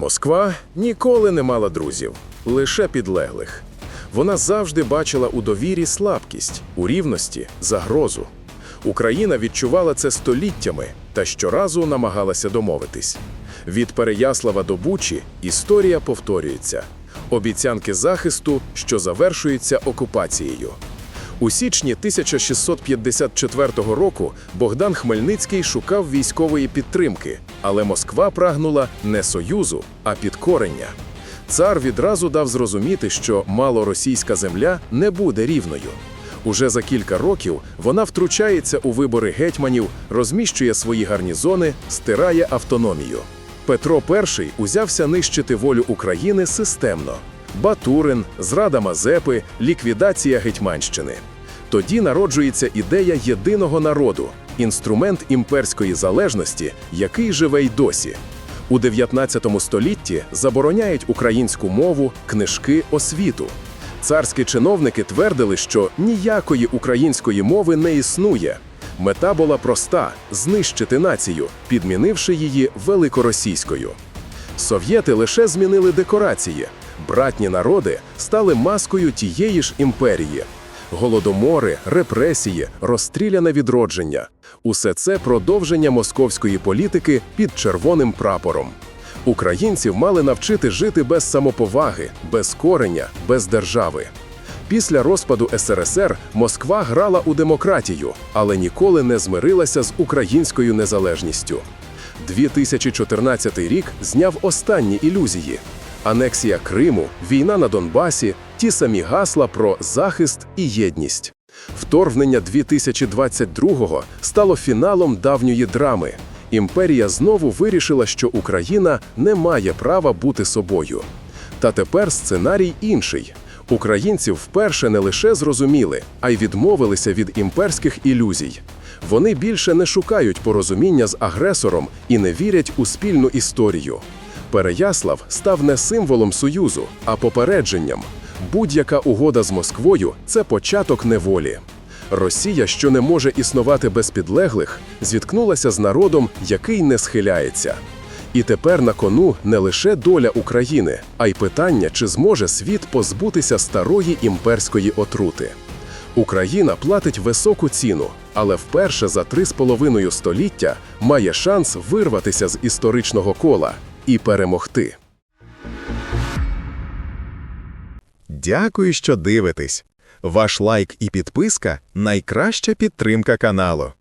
Москва ніколи не мала друзів, лише підлеглих. Вона завжди бачила у довірі слабкість, у рівності загрозу. Україна відчувала це століттями та щоразу намагалася домовитись. Від Переяслава до Бучі історія повторюється. Обіцянки захисту, що завершуються окупацією. У січні 1654 року Богдан Хмельницький шукав військової підтримки, але Москва прагнула не союзу, а підкорення. Цар відразу дав зрозуміти, що малоросійська земля не буде рівною. Уже за кілька років вона втручається у вибори гетьманів, розміщує свої гарнізони, стирає автономію. Петро І узявся нищити волю України системно. Батурин, зрада Мазепи, ліквідація Гетьманщини. Тоді народжується ідея єдиного народу, інструмент імперської залежності, який живе й досі. У 19 столітті забороняють українську мову, книжки, освіту. Царські чиновники твердили, що ніякої української мови не існує. Мета була проста знищити націю, підмінивши її великоросійською. Совєти лише змінили декорації. Братні народи стали маскою тієї ж імперії. Голодомори, репресії, розстріляне відродження усе це продовження московської політики під червоним прапором. Українців мали навчити жити без самоповаги, без корення, без держави. Після розпаду СРСР Москва грала у демократію, але ніколи не змирилася з українською незалежністю. 2014 рік зняв останні ілюзії: анексія Криму, війна на Донбасі, ті самі гасла про захист і єдність. Вторгнення 2022-го стало фіналом давньої драми. Імперія знову вирішила, що Україна не має права бути собою. Та тепер сценарій інший. Українці вперше не лише зрозуміли, а й відмовилися від імперських ілюзій. Вони більше не шукають порозуміння з агресором і не вірять у спільну історію. Переяслав став не символом союзу, а попередженням. Будь-яка угода з Москвою це початок неволі. Росія, що не може існувати без підлеглих, зіткнулася з народом, який не схиляється. І тепер на кону не лише доля України, а й питання, чи зможе світ позбутися старої імперської отрути. Україна платить високу ціну, але вперше за три з половиною століття має шанс вирватися з історичного кола і перемогти. Дякую, що дивитесь. Ваш лайк і підписка найкраща підтримка каналу.